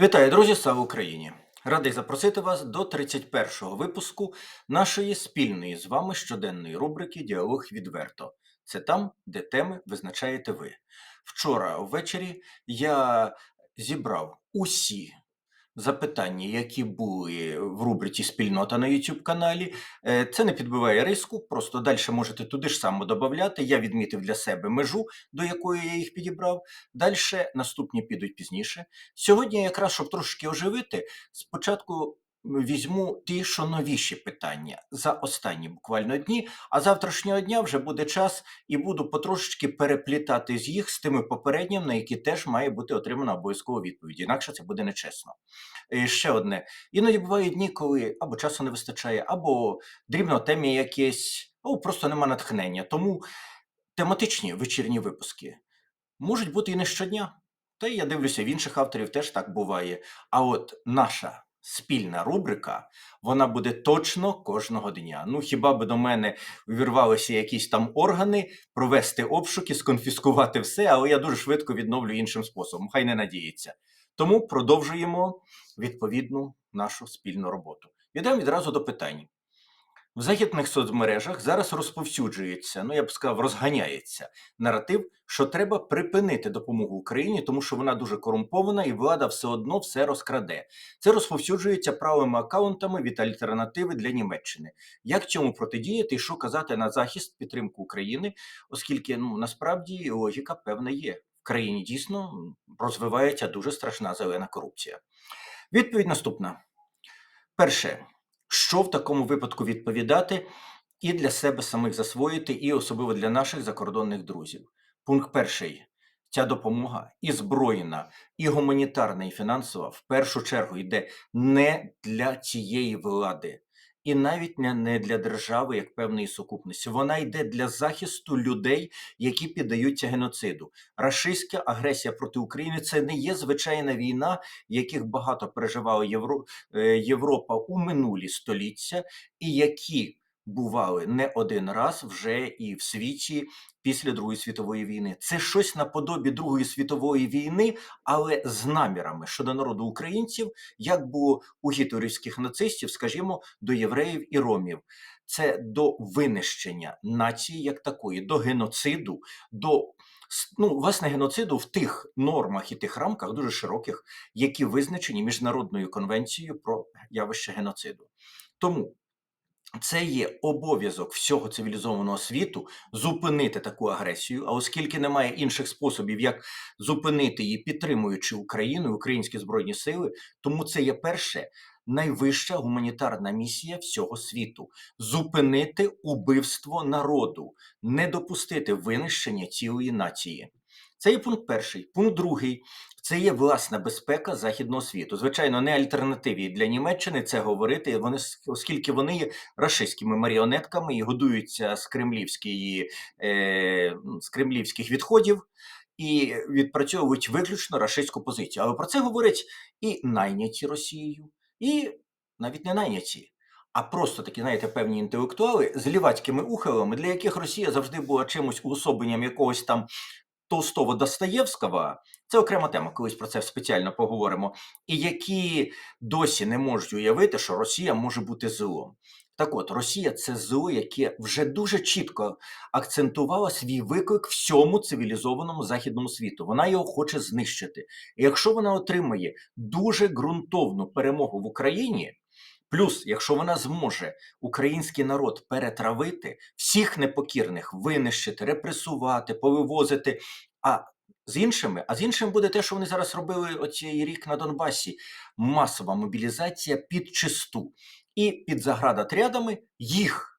Вітаю, друзі! Слава Україні! Радий запросити вас до 31-го випуску нашої спільної з вами щоденної рубрики Діалог відверто. Це там, де теми визначаєте ви. Вчора ввечері я зібрав усі запитання, які були в рубриці Спільнота на YouTube каналі. Е, Це не підбиває риску, просто далі можете туди ж само додати. Я відмітив для себе межу, до якої я їх підібрав. Далі наступні підуть пізніше. Сьогодні, якраз щоб трошки оживити, спочатку візьму ті, що новіші питання за останні буквально дні. А завтрашнього дня вже буде час, і буду потрошечки переплітати з їх з тими попередніми, на які теж має бути отримана обов'язкова відповідь. Інакше це буде нечесно. І ще одне. Іноді бувають дні, коли або часу не вистачає, або дрібно темі якесь, або просто нема натхнення. Тому тематичні вечірні випуски можуть бути і не щодня. Та я дивлюся, в інших авторів теж так буває. А от наша спільна рубрика, вона буде точно кожного дня. Ну хіба би до мене увірвалися якісь там органи, провести обшуки, сконфіскувати все, але я дуже швидко відновлю іншим способом. Хай не надіється. Тому продовжуємо відповідну нашу спільну роботу. Йдемо відразу до питань. В західних соцмережах зараз розповсюджується, ну я б сказав, розганяється наратив, що треба припинити допомогу Україні, тому що вона дуже корумпована і влада все одно все розкраде. Це розповсюджується правими акаунтами від альтернативи для Німеччини. Як цьому протидіяти і що казати на захист підтримку України, оскільки ну насправді логіка певна є. В країні дійсно розвивається дуже страшна зелена корупція. Відповідь наступна: перше що в такому випадку відповідати і для себе самих засвоїти, і особливо для наших закордонних друзів. Пункт перший. Ця допомога і збройна, і гуманітарна, і фінансова в першу чергу йде не для цієї влади, і навіть не, для держави як певної сукупності. Вона йде для захисту людей, які піддаються геноциду. Рашистська агресія проти України це не є звичайна війна, яких багато переживала Євро... е, Європа у минулі століття, і які бували не один раз вже і в світі після Другої світової війни. Це щось наподобі Другої світової війни, але з намірами щодо народу українців, як було у гітлерівських нацистів, скажімо, до євреїв і ромів. Це до винищення нації як такої, до геноциду, до ну, власне геноциду в тих нормах і тих рамках дуже широких, які визначені міжнародною конвенцією про явище геноциду. Тому це є обов'язок всього цивілізованого світу зупинити таку агресію. А оскільки немає інших способів, як зупинити її, підтримуючи Україну, українські збройні сили, тому це є перше. Найвища гуманітарна місія всього світу зупинити убивство народу, не допустити винищення цілої нації. Це є пункт перший. Пункт другий це є власна безпека західного світу. Звичайно, не альтернативі для Німеччини це говорити. Вони оскільки вони є рашистськими маріонетками і годуються з кремлівської е, з кремлівських відходів. І відпрацьовують виключно рашистську позицію. Але про це говорять і найняті Росією, і навіть не найняті, а просто такі, знаєте, певні інтелектуали з лівацькими ухилами, для яких Росія завжди була чимось уособленням якогось там Толстого Достоєвського, це окрема тема, колись про це спеціально поговоримо, і які досі не можуть уявити, що Росія може бути злом. Так от, Росія це зло, яке вже дуже чітко акцентувала свій виклик всьому цивілізованому західному світу. Вона його хоче знищити. І якщо вона отримає дуже ґрунтовну перемогу в Україні, плюс, якщо вона зможе український народ перетравити, всіх непокірних винищити, репресувати, повивозити. А з іншими, а з іншим буде те, що вони зараз робили оцей рік на Донбасі. Масова мобілізація під чисту і під заградотрядами їх.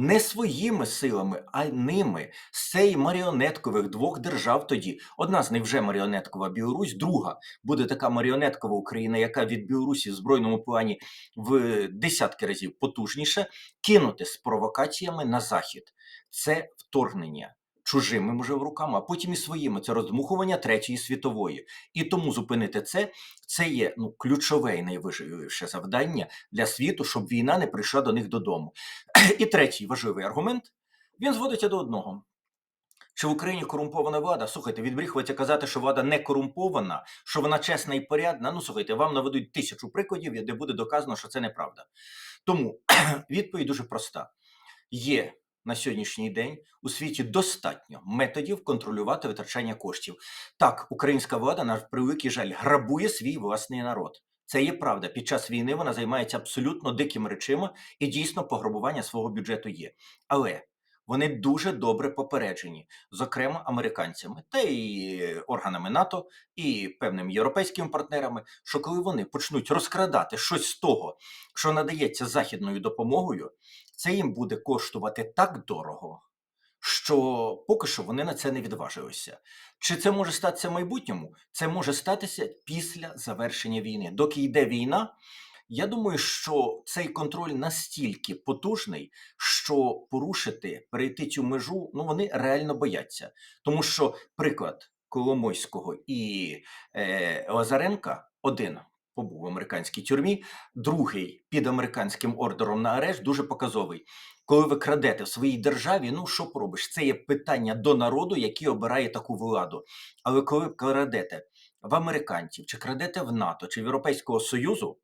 Не своїми силами, а ними з маріонеткових двох держав тоді. Одна з них вже маріонеткова Білорусь, друга буде така маріонеткова Україна, яка від Білорусі в збройному плані в десятки разів потужніше, кинути з провокаціями на захід. Це вторгнення чужими може руками, а потім і своїми. Це роздмухування третьої світової. І тому зупинити це це є ну ключове і найважливіше завдання для світу, щоб війна не прийшла до них додому. І третій важливий аргумент він зводиться до одного. Чи в Україні корумпована влада? Слухайте, відбріхується казати, що влада не корумпована, що вона чесна і порядна. Ну слухайте, вам наведуть тисячу прикладів, де буде доказано, що це неправда. Тому відповідь дуже проста: є на сьогоднішній день у світі достатньо методів контролювати витрачання коштів. Так, українська влада, на превеликий жаль, грабує свій власний народ. Це є правда. Під час війни вона займається абсолютно дикими речима, і дійсно пограбування свого бюджету є. Але вони дуже добре попереджені, зокрема американцями та і органами НАТО і певними європейськими партнерами, що коли вони почнуть розкрадати щось з того, що надається західною допомогою, це їм буде коштувати так дорого, що поки що вони на це не відважилися. Чи це може статися в майбутньому? Це може статися після завершення війни. Доки йде війна, я думаю, що цей контроль настільки потужний, що порушити, перейти цю межу, ну вони реально бояться. Тому що приклад Коломойського і е, Лазаренка один побув в американській тюрмі, другий під американським ордером на арешт дуже показовий. Коли ви крадете в своїй державі, ну що поробиш? Це є питання до народу, який обирає таку владу. Але коли крадете в американців, чи крадете в НАТО, чи в Європейського Союзу,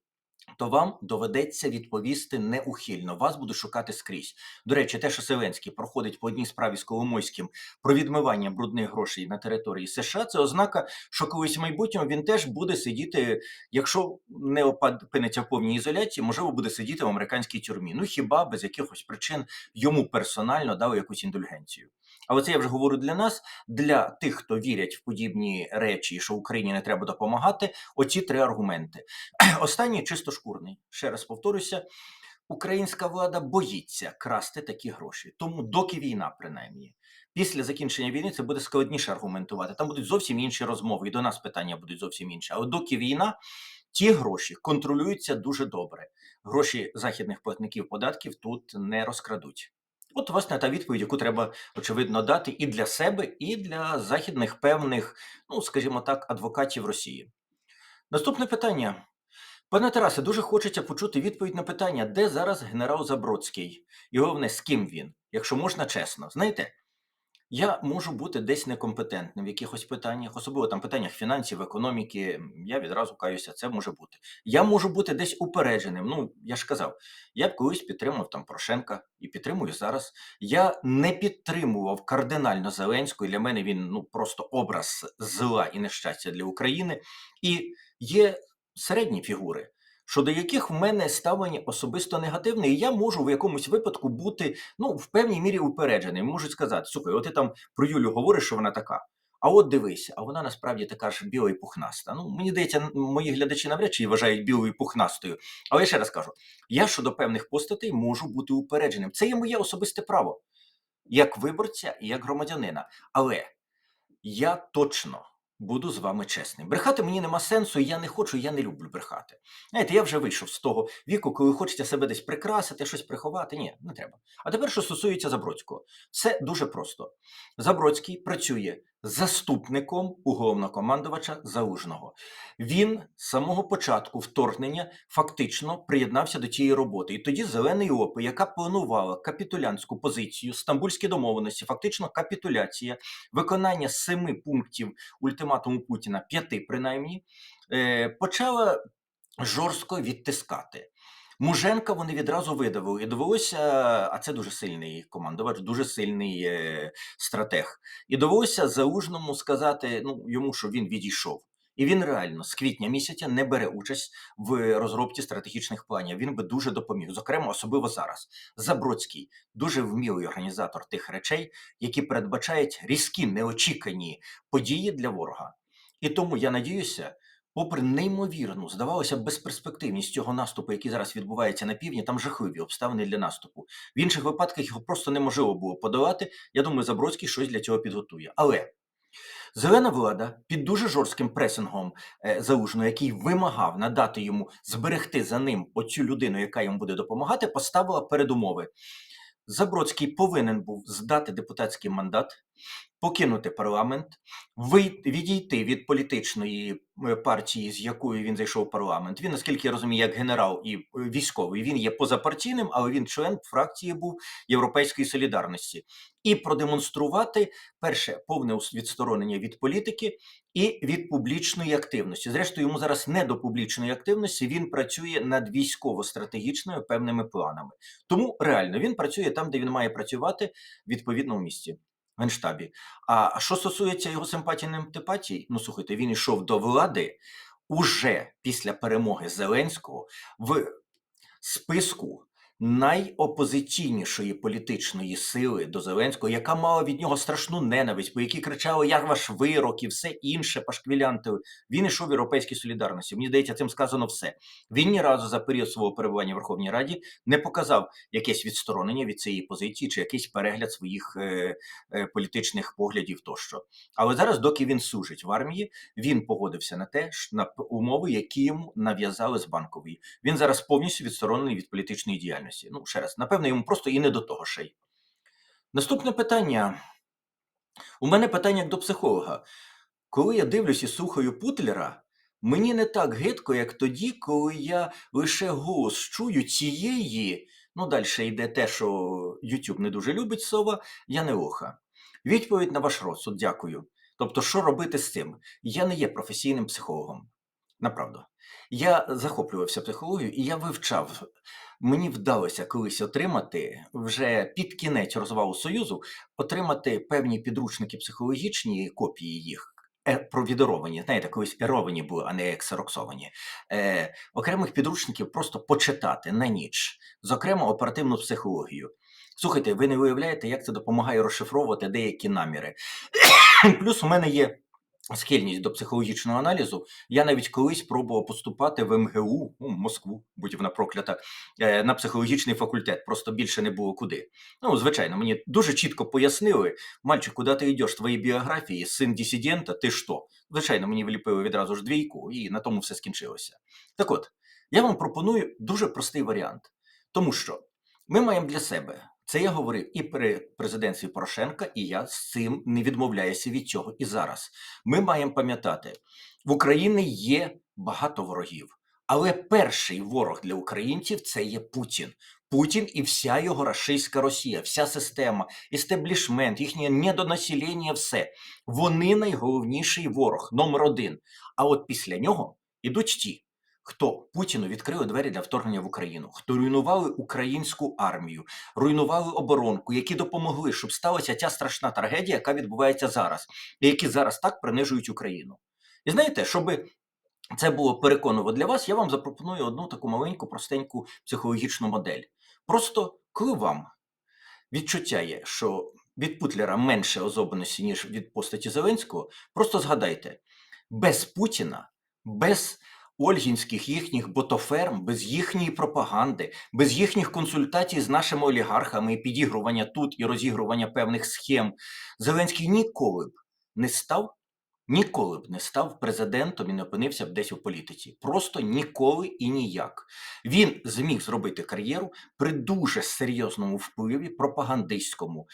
то вам доведеться відповісти неухильно. Вас будуть шукати скрізь. До речі, те, що Зеленський проходить по одній справі з Коломойським про відмивання брудних грошей на території США, це ознака, що колись в майбутньому він теж буде сидіти, якщо не опиниться в повній ізоляції, можливо, буде сидіти в американській тюрмі. Ну хіба без якихось причин йому персонально дали якусь індульгенцію. Але це я вже говорю для нас, для тих, хто вірять в подібні речі, що Україні не треба допомагати. Оці три аргументи. Останній чисто шкурний. Ще раз повторюся. Українська влада боїться красти такі гроші, тому доки війна, принаймні, після закінчення війни це буде складніше аргументувати. Там будуть зовсім інші розмови, і до нас питання будуть зовсім інші. Але доки війна, ті гроші контролюються дуже добре. Гроші західних платників податків тут не розкрадуть. От, власне, та відповідь, яку треба, очевидно, дати і для себе, і для західних певних, ну, скажімо так, адвокатів Росії. Наступне питання. Пане Тарасе, дуже хочеться почути відповідь на питання, де зараз генерал Забродський, і головне, з ким він, якщо можна чесно. Знаєте, я можу бути десь некомпетентним в якихось питаннях, особливо там питаннях фінансів, економіки. Я відразу каюся, це може бути. Я можу бути десь упередженим. Ну, я ж казав, я б колись підтримав там Порошенка і підтримую зараз. Я не підтримував кардинально Зеленського. Для мене він ну просто образ зла і нещастя для України. І є середні фігури. Щодо яких в мене ставлення особисто негативне, і я можу в якомусь випадку бути ну в певній мірі упередженим. Можуть сказати, слухай, от ти там про Юлю говориш, що вона така. А от дивися, а вона насправді така ж біла і пухнаста. Ну мені здається, мої глядачі навряд чи вважають білою і пухнастою. Але я ще раз кажу: я щодо певних постатей можу бути упередженим. Це є моє особисте право, як виборця і як громадянина. Але я точно буду з вами чесним. Брехати мені нема сенсу, і я не хочу, я не люблю брехати. Знаєте, я вже вийшов з того віку, коли хочеться себе десь прикрасити, щось приховати. Ні, не треба. А тепер, що стосується Забродського, все дуже просто. Забродський працює заступником уголовнокомандувача Залужного. Він з самого початку вторгнення фактично приєднався до тієї роботи. І тоді зелений ОПИ, яка планувала капітулянтську позицію, стамбульські домовленості, фактично капітуляція, виконання семи пунктів ультиматуму Путіна, п'яти принаймні, е, почала жорстко відтискати. Муженка вони відразу видавили. І довелося, а це дуже сильний командувач, дуже сильний е, стратег. І довелося залужному сказати ну, йому, що він відійшов. І він реально з квітня місяця не бере участь в розробці стратегічних планів. Він би дуже допоміг, зокрема, особливо зараз. Забродський дуже вмілий організатор тих речей, які передбачають різкі неочікані події для ворога. І тому я надіюся, попри неймовірну, здавалося безперспективність цього наступу, який зараз відбувається на півдні, там жахливі обставини для наступу. В інших випадках його просто неможливо було подолати. Я думаю, Забродський щось для цього підготує. Але зелена влада під дуже жорстким пресингом е, Залужного, який вимагав надати йому зберегти за ним оцю людину, яка йому буде допомагати, поставила передумови. Забродський повинен був здати депутатський мандат покинути парламент, відійти від політичної е, партії, з якою він зайшов в парламент. Він, наскільки я розумію, як генерал і е, військовий, він є позапартійним, але він член фракції був Європейської солідарності. І продемонструвати перше повне відсторонення від політики і від публічної активності. Зрештою, йому зараз не до публічної активності. Він працює над військово-стратегічними певними планами. Тому реально він працює там, де він має працювати в відповідному місці. В Генштабі. А що стосується його симпатій і антипатій, ну слухайте, він йшов до влади уже після перемоги Зеленського в списку найопозиційнішої політичної сили до Зеленського, яка мала від нього страшну ненависть, по якій кричали як ваш вирок і все інше пашквілянти. Він ішов в європейській солідарності. Мені здається, цим сказано все. Він ні разу за період свого перебування в Верховній Раді не показав якесь відсторонення від цієї позиції чи якийсь перегляд своїх е, е, політичних поглядів тощо. Але зараз, доки він служить в армії, він погодився на те, на умови, які йому нав'язали з банкової. Він зараз повністю відсторонений від політичної діяльності. Ну, ще раз, напевно, йому просто і не до того ще й. Наступне питання. У мене питання як до психолога. Коли я дивлюсь і слухаю Путлера, мені не так гидко, як тоді, коли я лише голос чую цієї. Ну, далі йде те, що YouTube не дуже любить слова, я не оха. Відповідь на ваш розсуд, дякую. Тобто, що робити з цим? Я не є професійним психологом. Направду. Я захоплювався психологією і я вивчав. Мені вдалося колись отримати вже під кінець розвалу Союзу, отримати певні підручники психологічні, копії їх. е, Провідоровані, знаєте, колись еровані були, а не ексероксовані. Е, окремих підручників просто почитати на ніч, зокрема оперативну психологію. Слухайте, ви не виявляєте, як це допомагає розшифровувати деякі наміри. Плюс у мене є схильність до психологічного аналізу. Я навіть колись пробував поступати в МГУ, ну, Москву, будь вона проклята, е, на психологічний факультет. Просто більше не було куди. Ну, звичайно, мені дуже чітко пояснили, мальчик, куди ти йдеш, твої біографії, син дисидента, ти що? Звичайно, мені вліпили відразу ж двійку, і на тому все скінчилося. Так от, я вам пропоную дуже простий варіант, тому що ми маємо для себе. Це я говорив і при президентстві Порошенка, і я з цим не відмовляюся від цього і зараз. Ми маємо пам'ятати, в Україні є багато ворогів, але перший ворог для українців це є Путін. Путін і вся його рашистська Росія, вся система, істеблішмент, їхнє недонаселення, все. Вони найголовніший ворог, номер один. А от після нього ідуть ті, хто Путіну відкрили двері для вторгнення в Україну, хто руйнували українську армію, руйнували оборонку, які допомогли, щоб сталася ця страшна трагедія, яка відбувається зараз, і які зараз так принижують Україну. І знаєте, щоб це було переконливо для вас, я вам запропоную одну таку маленьку, простеньку психологічну модель. Просто коли вам відчуття є, що від Путлера менше озобленості, ніж від постаті Зеленського, просто згадайте, без Путіна, без ольгінських їхніх ботоферм, без їхньої пропаганди, без їхніх консультацій з нашими олігархами і підігрування тут і розігрування певних схем, Зеленський ніколи б не став. Ніколи б не став президентом і не опинився б десь у політиці. Просто ніколи і ніяк. Він зміг зробити кар'єру при дуже серйозному впливі пропагандистському.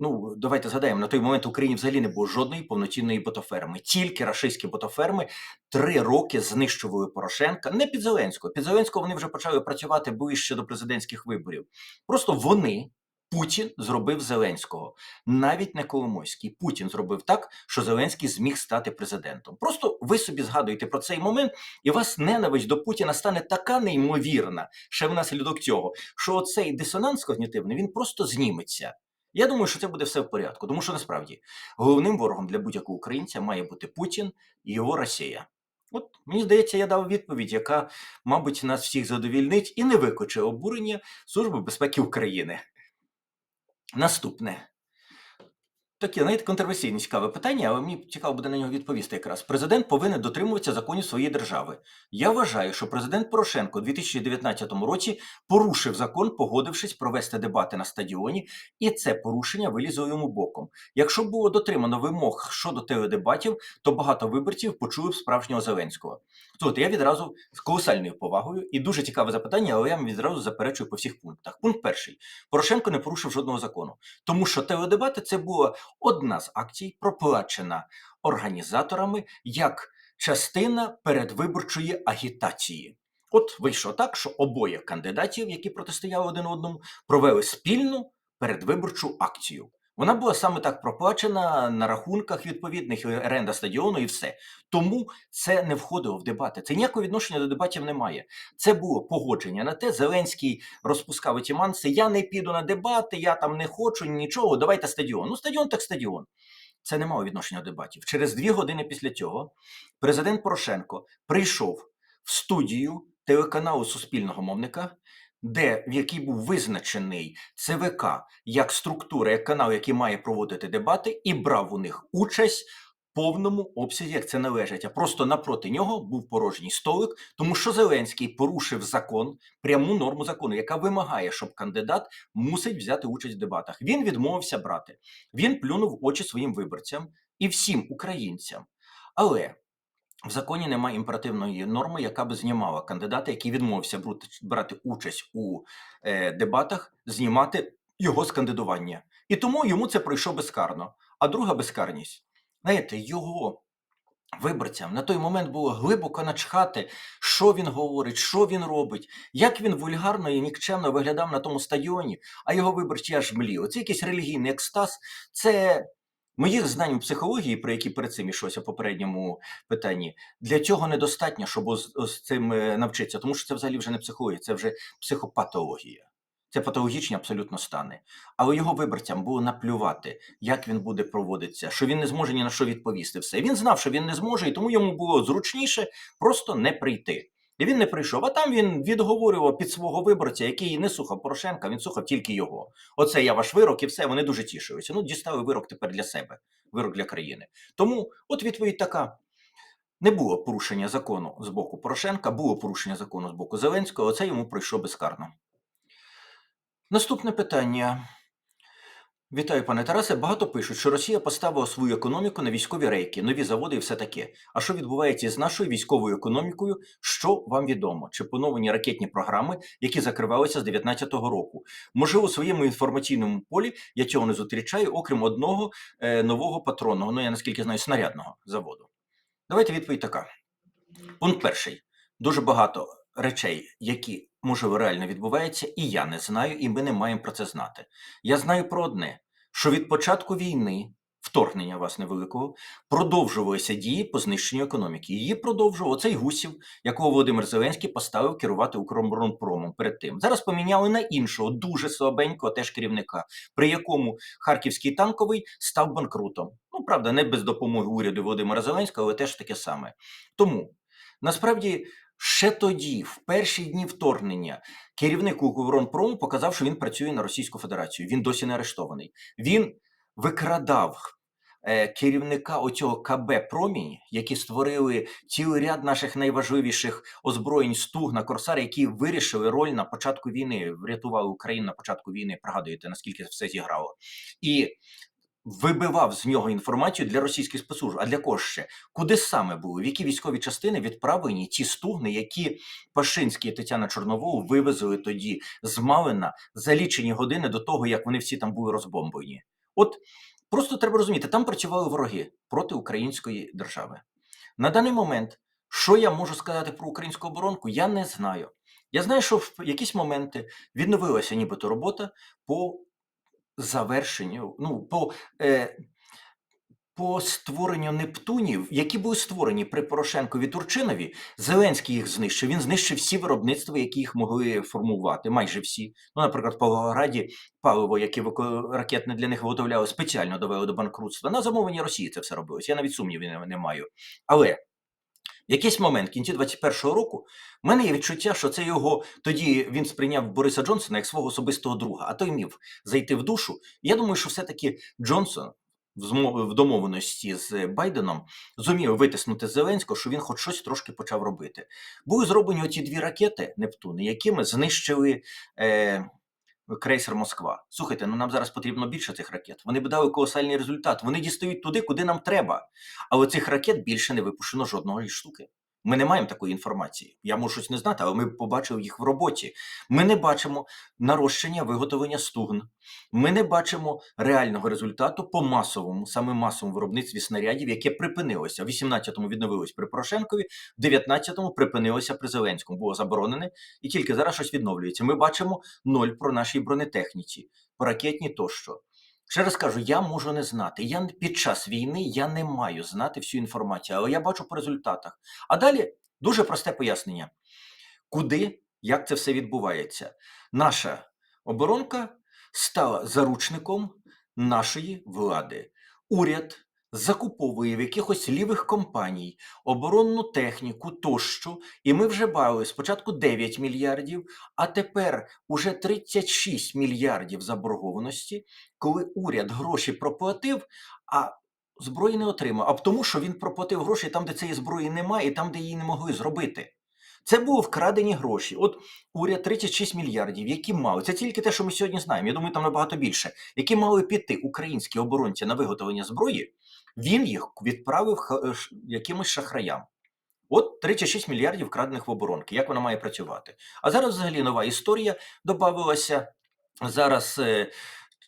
Ну, давайте згадаємо, на той момент в Україні взагалі не було жодної повноцінної ботоферми. Тільки рашистські ботоферми три роки знищували Порошенка. Не під Зеленського. Під Зеленського вони вже почали працювати ближче до президентських виборів. Просто вони, Путін, зробив Зеленського. Навіть не Коломойський. Путін зробив так, що Зеленський зміг стати президентом. Просто ви собі згадуєте про цей момент, і вас ненависть до Путіна стане така неймовірна, ще внаслідок цього, що оцей дисонанс когнітивний він просто зніметься. Я думаю, що це буде все в порядку, тому що насправді головним ворогом для будь-якого українця має бути Путін і його Росія. От мені здається, я дав відповідь, яка, мабуть, нас всіх задовільнить і не викоче обурення Служби безпеки України. Наступне. Таке, знаєте, контроверсійне цікаве питання, але мені цікаво буде на нього відповісти якраз. Президент повинен дотримуватися законів своєї держави. Я вважаю, що президент Порошенко у 2019 році порушив закон, погодившись провести дебати на стадіоні, і це порушення вилізло йому боком. Якщо було дотримано вимог щодо теледебатів, то багато виборців почули б справжнього Зеленського. Тут я відразу з колосальною повагою і дуже цікаве запитання, але я вам відразу заперечую по всіх пунктах. Пункт перший: Порошенко не порушив жодного закону, тому що теледебати це було Одна з акцій проплачена організаторами як частина передвиборчої агітації. От вийшло так, що обоє кандидатів, які протистояли один одному, провели спільну передвиборчу акцію. Вона була саме так проплачена на рахунках відповідних оренда стадіону і все. Тому це не входило в дебати. Це ніякого відношення до дебатів немає. Це було погодження на те. Зеленський розпускав ті манси. Я не піду на дебати, я там не хочу нічого. Давайте стадіон. Ну, стадіон так стадіон. Це не мало відношення до дебатів. Через дві години після цього президент Порошенко прийшов в студію телеканалу Суспільного мовника, де в який був визначений ЦВК як структура, як канал, який має проводити дебати, і брав у них участь в повному обсязі, як це належить. А просто напроти нього був порожній столик, тому що Зеленський порушив закон, пряму норму закону, яка вимагає, щоб кандидат мусить взяти участь в дебатах. Він відмовився брати. Він плюнув очі своїм виборцям і всім українцям. Але в законі немає імперативної норми, яка би знімала кандидата, який відмовився брати, участь у е, дебатах, знімати його з кандидування. І тому йому це пройшло безкарно. А друга безкарність, знаєте, його виборцям на той момент було глибоко начхати, що він говорить, що він робить, як він вульгарно і нікчемно виглядав на тому стадіоні, а його виборці аж мліли. Це якийсь релігійний екстаз, це. Моїх знань у психології, про які перед цим йшлося в попередньому питанні, для цього недостатньо, щоб з, з цим е, навчитися, тому що це взагалі вже не психологія, це вже психопатологія. Це патологічні абсолютно стани. Але його виборцям було наплювати, як він буде проводитися, що він не зможе ні на що відповісти. Все він знав, що він не зможе, і тому йому було зручніше просто не прийти. І він не прийшов. А там він відговорював під свого виборця, який не слухав Порошенка, він слухав тільки його. Оце я ваш вирок, і все. Вони дуже тішилися. Ну, дістали вирок тепер для себе, вирок для країни. Тому от відповідь така. Не було порушення закону з боку Порошенка, було порушення закону з боку Зеленського, оце йому пройшло безкарно. Наступне питання. Вітаю, пане Тарасе. Багато пишуть, що Росія поставила свою економіку на військові рейки, нові заводи і все таке. А що відбувається з нашою військовою економікою? Що вам відомо? Чи поновлені ракетні програми, які закривалися з 2019 року? Можливо, у своєму інформаційному полі я цього не зустрічаю, окрім одного е, нового патронного, ну я наскільки знаю, снарядного заводу. Давайте відповідь така. Пункт перший. Дуже багато речей, які можливо реально відбуваються, і я не знаю, і ми не маємо про це знати. Я знаю про одне: що від початку війни, вторгнення власне великого, продовжувалися дії по знищенню економіки. Її продовжував оцей гусів, якого Володимир Зеленський поставив керувати Укроборонпромом перед тим. Зараз поміняли на іншого, дуже слабенького теж керівника, при якому харківський танковий став банкрутом. Ну правда, не без допомоги уряду Володимира Зеленського, але теж таке саме. Тому насправді. Ще тоді, в перші дні вторгнення, керівник Укроборонпрому показав, що він працює на Російську Федерацію. Він досі не арештований. Він викрадав е, керівника оцього КБ Промінь, які створили цілий ряд наших найважливіших озброєнь Стугна, Корсар, які вирішили роль на початку війни, врятували Україну на початку війни. Пригадуєте, наскільки все зіграло, і вибивав з нього інформацію для російських спецслужб. А для кого ще? Куди саме були? В які військові частини відправлені ті стугни, які Пашинський і Тетяна Чорновол вивезли тоді з Малина за лічені години до того, як вони всі там були розбомблені? От просто треба розуміти, там працювали вороги проти української держави. На даний момент, що я можу сказати про українську оборонку, я не знаю. Я знаю, що в якісь моменти відновилася нібито робота по завершенню, ну, по, е, по створенню Нептунів, які були створені при Порошенкові Турчинові, Зеленський їх знищив. Він знищив всі виробництва, які їх могли формувати, майже всі. Ну, наприклад, в Павлограді паливо, яке ракетне для них виготовляли, спеціально довели до банкрутства. На замовлення Росії це все робилось. Я навіть сумнівів не, маю. Але якийсь момент, в кінці 21-го року, в мене є відчуття, що це його тоді він сприйняв Бориса Джонсона як свого особистого друга, а той міг зайти в душу. Я думаю, що все-таки Джонсон в домовленості з Байденом зумів витиснути Зеленського, що він хоч щось трошки почав робити. Були зроблені оці дві ракети Нептуни, якими знищили. Е, Крейсер Москва. Слухайте, ну нам зараз потрібно більше цих ракет. Вони б дали колосальний результат. Вони дістають туди, куди нам треба. Але цих ракет більше не випущено жодної штуки. Ми не маємо такої інформації. Я можу щось не знати, але ми побачили їх в роботі. Ми не бачимо нарощення виготовлення стугн. Ми не бачимо реального результату по масовому, саме масовому виробництві снарядів, яке припинилося. В 18-му відновилось при Порошенкові, в 19-му припинилося при Зеленському, було заборонене, і тільки зараз щось відновлюється. Ми бачимо ноль про нашій бронетехніці, по ракетні тощо. Ще раз кажу, я можу не знати. Я під час війни я не маю знати всю інформацію, але я бачу по результатах. А далі дуже просте пояснення: куди, як це все відбувається. Наша оборонка стала заручником нашої влади. Уряд закуповує в якихось лівих компаній оборонну техніку тощо, і ми вже бали спочатку 9 мільярдів, а тепер уже 36 мільярдів заборгованості, коли уряд гроші проплатив, а зброї не отримав. А тому, що він проплатив гроші там, де цієї зброї немає, і там, де її не могли зробити. Це були вкрадені гроші. От уряд 36 мільярдів, які мали. Це тільки те, що ми сьогодні знаємо. Я думаю, там набагато більше. Які мали піти українські оборонці на виготовлення зброї, він їх відправив е, якимось шахраям. От 36 мільярдів вкрадених в оборонки. Як вона має працювати? А зараз взагалі нова історія додавалася. Зараз е,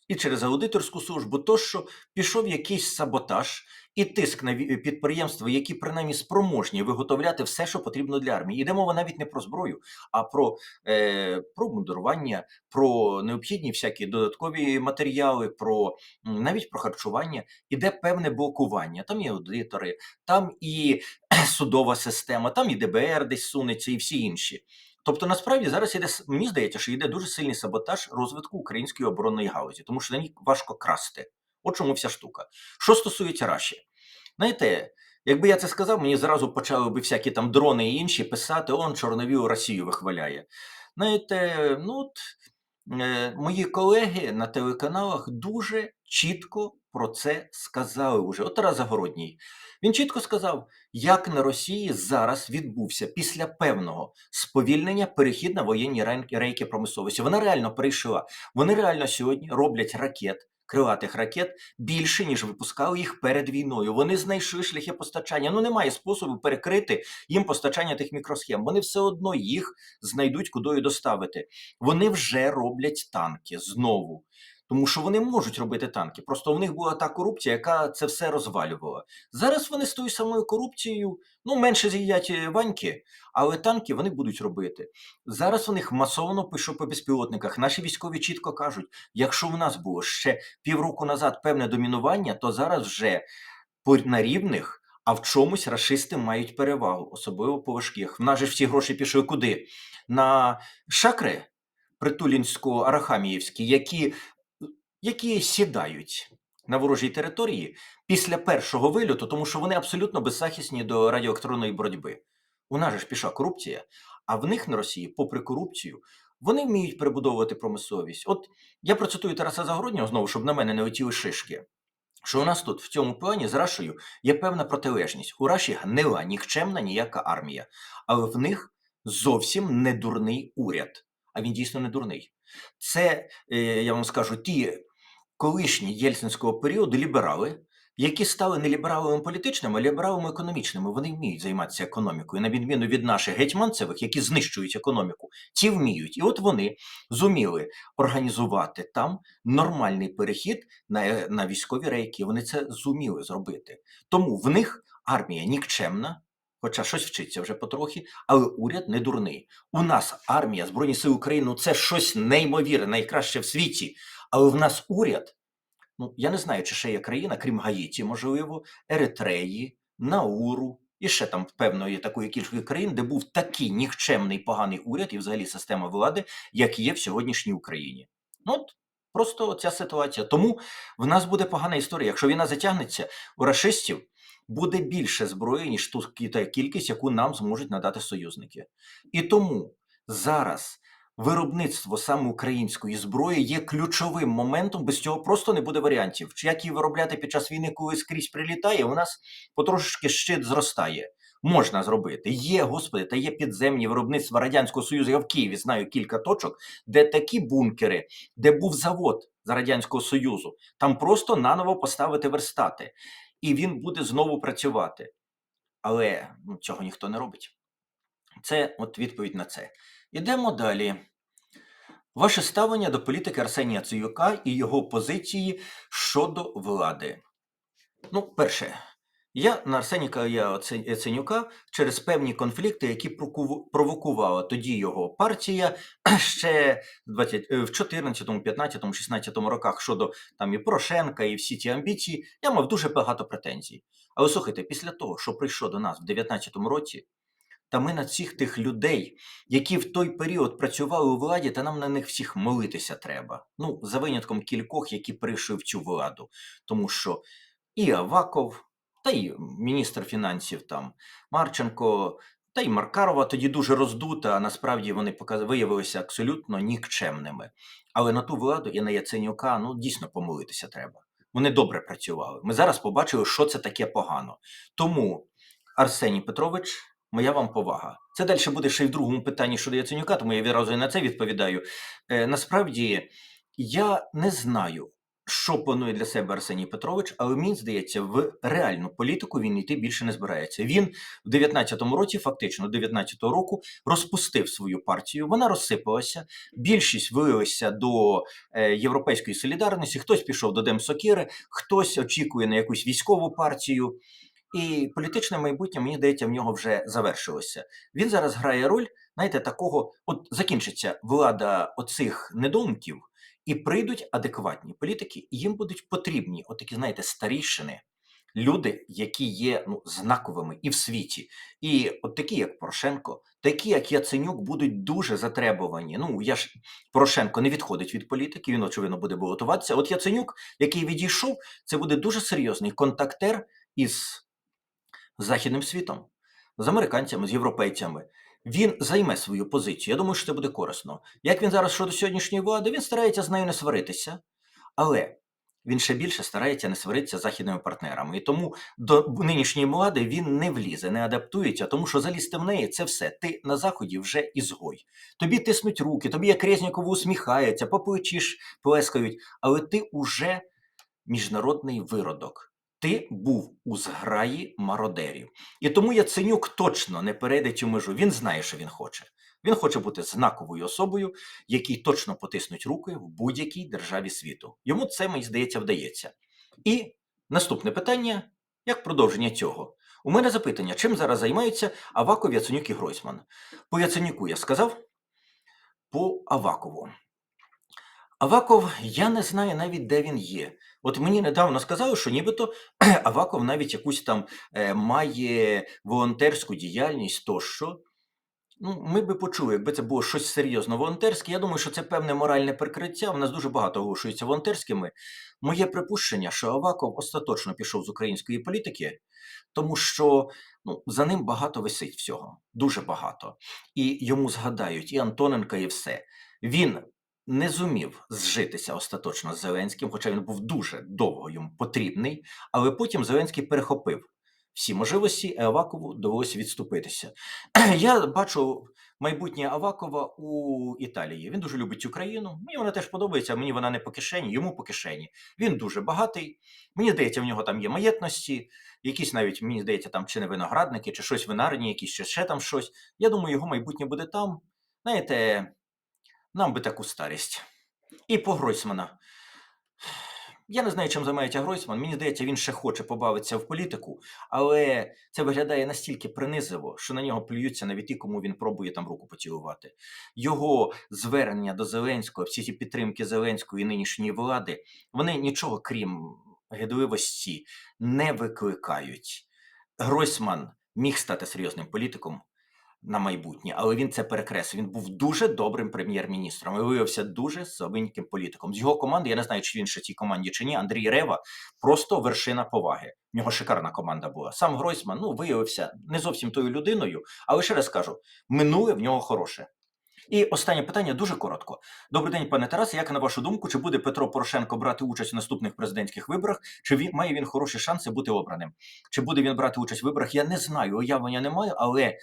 і через аудиторську службу, то що пішов якийсь саботаж і тиск на підприємства, які принаймні спроможні виготовляти все, що потрібно для армії. Іде мова навіть не про зброю, а про, е, про обмундирування, про необхідні всякі додаткові матеріали, про навіть про харчування. Іде певне блокування. Там і аудитори, там і судова система, там і ДБР десь сунеться, і всі інші. Тобто, насправді зараз іде мені здається, що йде дуже сильний саботаж розвитку української оборонної галузі, тому що на ній важко красти. От чому вся штука. Що стосується Раші, знаєте, якби я це сказав, мені зразу почали би всякі там дрони і інші писати: он Чорновіл Росію вихваляє. Знаєте, ну от е, мої колеги на телеканалах дуже чітко про це сказали вже. От Тарас Загородній. Він чітко сказав, як на Росії зараз відбувся після певного сповільнення перехід на воєнні рейки- промисловості. Вона реально перейшла. Вони реально сьогодні роблять ракет, крилатих ракет більше, ніж випускали їх перед війною. Вони знайшли шляхи постачання. Ну немає способу перекрити їм постачання тих мікросхем. Вони все одно їх знайдуть кудою доставити. Вони вже роблять танки знову. Тому що вони можуть робити танки. Просто в них була та корупція, яка це все розвалювала. Зараз вони з тою самою корупцією, ну менше з'їдять е, ваньки, але танки вони будуть робити. Зараз у них масово пишу по безпілотниках. Наші військові чітко кажуть: якщо в нас було ще півроку назад певне домінування, то зараз вже на рівних, а в чомусь рашисти мають перевагу, особливо по важких. В нас же всі гроші пішли куди? На шакри притулінсько-арахаміївські, які, які сідають на ворожій території після першого вильоту, тому що вони абсолютно беззахисні до радіоелектронної боротьби. У нас же ж пішла корупція, а в них на Росії, попри корупцію, вони вміють перебудовувати промисловість. От я процитую Тараса Загороднього знову, щоб на мене не летіли шишки. Що у нас тут в цьому плані з Рашею є певна протилежність. У Раші гнила нікчемна ніяка армія, але в них зовсім не дурний уряд. А він дійсно не дурний. Це, е, я вам скажу, ті колишні єльцинського періоду ліберали, які стали не лібералами політичними, а лібералами економічними. Вони вміють займатися економікою, на відміну від наших гетьманцевих, які знищують економіку. Ті вміють. І от вони зуміли організувати там нормальний перехід на, е, на військові рейки. Вони це зуміли зробити. Тому в них армія нікчемна. Хоча щось вчиться вже потрохи, але уряд не дурний. У нас армія Збройні Сили України ну, це щось неймовірне, найкраще в світі. Але в нас уряд, ну я не знаю, чи ще є країна, крім Гаїті, можливо, Еритреї, Науру і ще там певної такої кількості країн, де був такий нікчемний поганий уряд і взагалі система влади, як є в сьогоднішній Україні. Ну от просто ця ситуація. Тому в нас буде погана історія. Якщо війна затягнеться, у рашистів буде більше зброї, ніж ту кількість, яку нам зможуть надати союзники. І тому зараз виробництво саме української зброї є ключовим моментом. Без цього просто не буде варіантів. Як її виробляти під час війни, коли скрізь прилітає, у нас потрошки щит зростає. Можна зробити. Є, господи, та є підземні виробництва Радянського Союзу. Я в Києві знаю кілька точок, де такі бункери, де був завод з Радянського Союзу, там просто наново поставити верстати, і він буде знову працювати. але ну, цього ніхто не робить. Це от відповідь на це. Ідемо далі. Ваше ставлення до політики Арсенія Цююка і його позиції щодо влади. Ну, перше, я на Арсеніка Яцен- Яценюка через певні конфлікти, які провокувала тоді його партія ще в 20, е, в 14, 15, 16 роках щодо там і Порошенка, і всі ці амбіції, я мав дуже багато претензій. Але слухайте, після того, що прийшов до нас в 19 році, та ми на всіх тих людей, які в той період працювали у владі, та нам на них всіх молитися треба. Ну, за винятком кількох, які прийшли в цю владу. Тому що і Аваков, та й міністр фінансів там Марченко, та й Маркарова тоді дуже роздута, а насправді вони виявилися абсолютно нікчемними. Але на ту владу і на Яценюка ну, дійсно помолитися треба. Вони добре працювали. Ми зараз побачили, що це таке погано. Тому, Арсеній Петрович, моя вам повага. Це далі буде ще й в другому питанні щодо Яценюка, тому я відразу і на це відповідаю. Е, насправді, я не знаю, що планує для себе Арсеній Петрович, але мені здається, в реальну політику він йти більше не збирається. Він в 19-му році, фактично, 19-го року, розпустив свою партію. Вона розсипалася. Більшість вилилася до е, європейської солідарності. Хтось пішов до Демсокіри, хтось очікує на якусь військову партію. І політичне майбутнє, мені здається, в нього вже завершилося. Він зараз грає роль, знаєте, такого: от закінчиться влада оцих недоумків, і прийдуть адекватні політики, і їм будуть потрібні, от знаєте, старішини, люди, які є ну, знаковими і в світі. І от такі, як Порошенко, такі, як Яценюк, будуть дуже затребувані. Ну, я ж Порошенко не відходить від політики, він, очевидно, буде балотуватися. От Яценюк, який відійшов, це буде дуже серйозний контактер із західним світом, з американцями, з європейцями. Він займе свою позицію. Я думаю, що це буде корисно. Як він зараз щодо сьогоднішньої влади, він старається з нею не сваритися, але він ще більше старається не сваритися з західними партнерами. І тому до нинішньої влади він не влізе, не адаптується, тому що залізти в неї це все. Ти на заході вже ізгой. Тобі тиснуть руки, тобі як Резнікову усміхаються, по плечі ж плескають, але ти уже міжнародний виродок. Ти був у зграї мародерів. І тому Яценюк точно не перейде цю межу. Він знає, що він хоче. Він хоче бути знаковою особою, якій точно потиснуть руки в будь-якій державі світу. Йому це, мені здається, вдається. І наступне питання: як продовження цього? У мене запитання: чим зараз займаються Аваков, Яценюк і Гройсман? По Яценюку я сказав, по Авакову. Аваков, я не знаю навіть, де він є. От мені недавно сказали, що нібито Аваков навіть якусь там е, має волонтерську діяльність тощо. Ну, ми би почули, якби це було щось серйозно волонтерське. Я думаю, що це певне моральне прикриття. У нас дуже багато оголошується волонтерськими. Моє припущення, що Аваков остаточно пішов з української політики, тому що ну, за ним багато висить всього, дуже багато. І йому згадають і Антоненка, і все. Він не зумів зжитися остаточно з Зеленським, хоча він був дуже довго йому потрібний, але потім Зеленський перехопив всі можливості, і Авакову довелося відступитися. Я бачу майбутнє Авакова у Італії. Він дуже любить Україну. Мені вона теж подобається, а мені вона не по кишені, йому по кишені. Він дуже багатий. Мені здається, в нього там є маєтності, якісь навіть, мені здається, там чи не виноградники, чи щось винарні, якісь чи ще там щось. Я думаю, його майбутнє буде там. Знаєте, нам би таку старість. І по Гройсмана. Я не знаю, чим займається Гройсман. Мені здається, він ще хоче побавитися в політику, але це виглядає настільки принизливо, що на нього плюються навіть ті, кому він пробує там руку поцілувати. Його звернення до Зеленського, всі ці підтримки Зеленської і нинішньої влади, вони нічого крім гидливості не викликають. Гройсман міг стати серйозним політиком, на майбутнє, але він це перекреслив. Він був дуже добрим прем'єр-міністром і виявився дуже слабеньким політиком. З його команди, я не знаю, чи він ще цій команді чи ні. Андрій Рева просто вершина поваги. В нього шикарна команда була. Сам Гройсман ну, виявився не зовсім тою людиною, але ще раз кажу, минуле в нього хороше. І останнє питання дуже коротко. Добрий день, пане Тарасе. Як на вашу думку, чи буде Петро Порошенко брати участь у наступних президентських виборах? Чи він має він хороші шанси бути обраним? Чи буде він брати участь в виборах? Я не знаю, уявлення не маю, але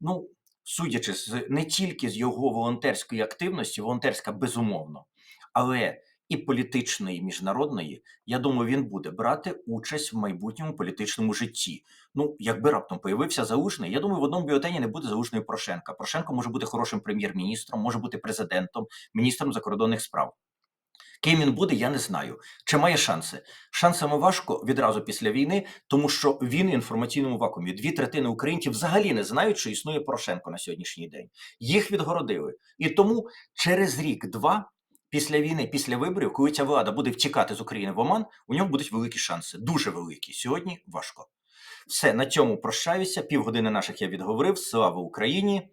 ну, судячи з не тільки з його волонтерської активності, волонтерська безумовно, але і політичної, і міжнародної, я думаю, він буде брати участь в майбутньому політичному житті. Ну, якби раптом появився Заужний, я думаю, в одному бюлетені не буде Заужної Порошенка. Порошенко може бути хорошим прем'єр-міністром, може бути президентом, міністром закордонних справ. Ким він буде, я не знаю. Чи має шанси? Шансами важко відразу після війни, тому що він в інформаційному вакуумі. Дві третини українців взагалі не знають, що існує Порошенко на сьогоднішній день. Їх відгородили. І тому через рік-два після війни, після виборів, коли ця влада буде втікати з України в Оман, у нього будуть великі шанси. Дуже великі. Сьогодні важко. Все, на цьому прощаюся. Півгодини наших я відговорив. Слава Україні!